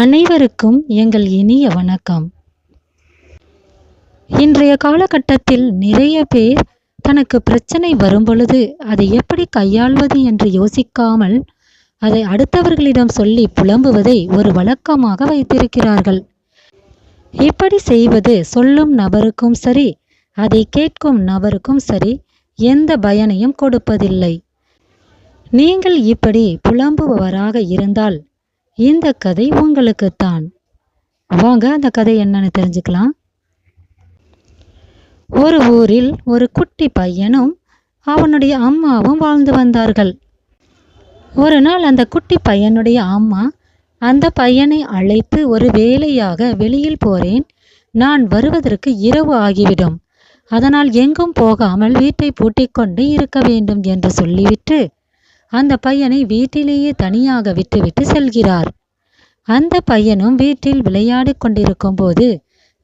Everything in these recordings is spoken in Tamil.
அனைவருக்கும் எங்கள் இனிய வணக்கம். இன்றைய காலகட்டத்தில் நிறைய பேர் தனக்கு பிரச்சனை வரும்பொழுது அதை எப்படி கையாள்வது என்று யோசிக்காமல் அதை அடுத்தவர்களிடம் சொல்லி புலம்புவதை ஒரு வழக்கமாக வைத்திருக்கிறார்கள். இப்படி செய்வது சொல்லும் நபருக்கும் சரி அதை கேட்கும் நபருக்கும் சரி எந்த பயனையும் கொடுப்பதில்லை. நீங்கள் இப்படி புலம்புபவராக இருந்தால் இந்த கதை உங்களுக்குத்தான். வாங்க அந்த கதை என்னன்னு தெரிஞ்சுக்கலாம். ஒரு ஊரில் ஒரு குட்டி பையனும் அவனுடைய அம்மாவும் வாழ்ந்து வந்தார்கள். ஒரு நாள் அந்த குட்டி பையனுடைய அம்மா அந்த பையனை அழைத்து ஒரு வேலையாக வெளியில் போறேன் நான் வருவதற்கு இரவு ஆகிவிடும். அதனால் எங்கும் போகாமல் வீட்டை பூட்டிக்கொண்டு இருக்க வேண்டும் என்று சொல்லிவிட்டு அந்த பையனை வீட்டிலேயே தனியாக விட்டுவிட்டு செல்கிறார். அந்த பையனும் வீட்டில் விளையாடிக் கொண்டிருக்கும் போது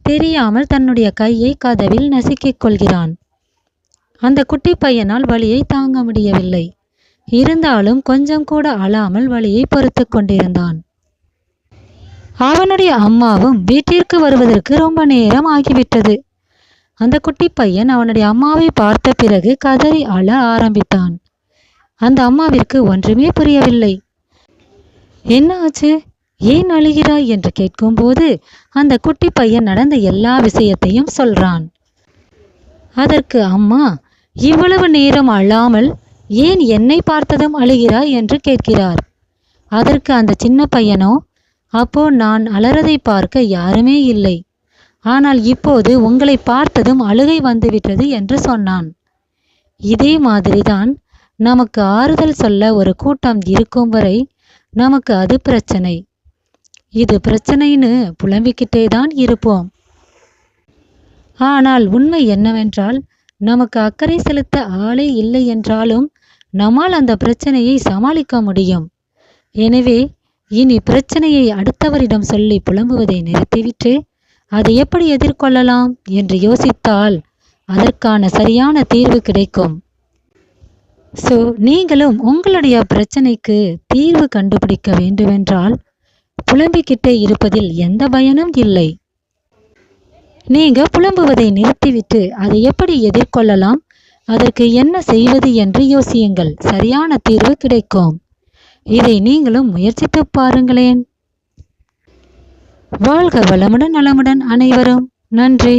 தெரியாமல் தன்னுடைய கையை கதவில் நசுக்கிக் கொள்கிறான். அந்த குட்டி பையனால் வலியை தாங்க முடியவில்லை. இருந்தாலும் கொஞ்சம் கூட அழாமல் வலியை பொறுத்து கொண்டிருந்தான். அவனுடைய அம்மாவும் வீட்டிற்கு வருவதற்கு ரொம்ப நேரம் ஆகிவிட்டது. அந்த குட்டி பையன் அவனுடைய அம்மாவை பார்த்த பிறகு கதறி அழ ஆரம்பித்தான். அந்த அம்மாவிற்கு ஒன்றுமே புரியவில்லை. என்ன ஆச்சு? ஏன் அழுகிறாய்? என்று கேட்கும்போது அந்த குட்டி பையன் நடந்த எல்லா விஷயத்தையும் சொல்றான். அதற்கு அம்மா இவ்வளவு நேரம் அழாமல் ஏன் என்னை பார்த்ததும் அழுகிறாய்? என்று கேட்கிறார். அதற்கு அந்த சின்ன பையனோ அப்போ நான் அலறதை பார்க்க யாருமே இல்லை. ஆனால் இப்போது உங்களை பார்த்ததும் அழுகை வந்துவிட்டது என்று சொன்னான். இதே மாதிரிதான் நமக்கு ஆறுதல் சொல்ல ஒரு கூட்டம் இருக்கும் வரை நமக்கு அது பிரச்சனை. இது பிரச்சனைன்னு புலம்பிக்கிட்டே தான் இருப்போம். ஆனால் உண்மை என்னவென்றால் நமக்கு அக்கறை செலுத்த ஆளே இல்லை என்றாலும் நம்மால் அந்த பிரச்சனையை சமாளிக்க முடியும். எனவே இனி பிரச்சனையை அடுத்தவரிடம் சொல்லி புலம்புவதை நிறுத்திவிட்டு அதை எப்படி எதிர்கொள்ளலாம் என்று யோசித்தால் அதற்கான சரியான தீர்வு கிடைக்கும். ஸோ நீங்களும் உங்களுடைய பிரச்சனைக்கு தீர்வு கண்டுபிடிக்க வேண்டுமென்றால் புலம்பிக்கிட்டே இருப்பதில் எந்த பயனும் இல்லை. நீங்க புலம்புவதை நிறுத்திவிட்டு அதை எப்படி எதிர்கொள்ளலாம்? அதற்கு என்ன செய்வது என்று யோசியுங்கள். சரியான தீர்வு கிடைக்கும். இதை நீங்களும் முயற்சித்து பாருங்களேன். வாழ்க வளமுடன் நலமுடன் அனைவரும். நன்றி.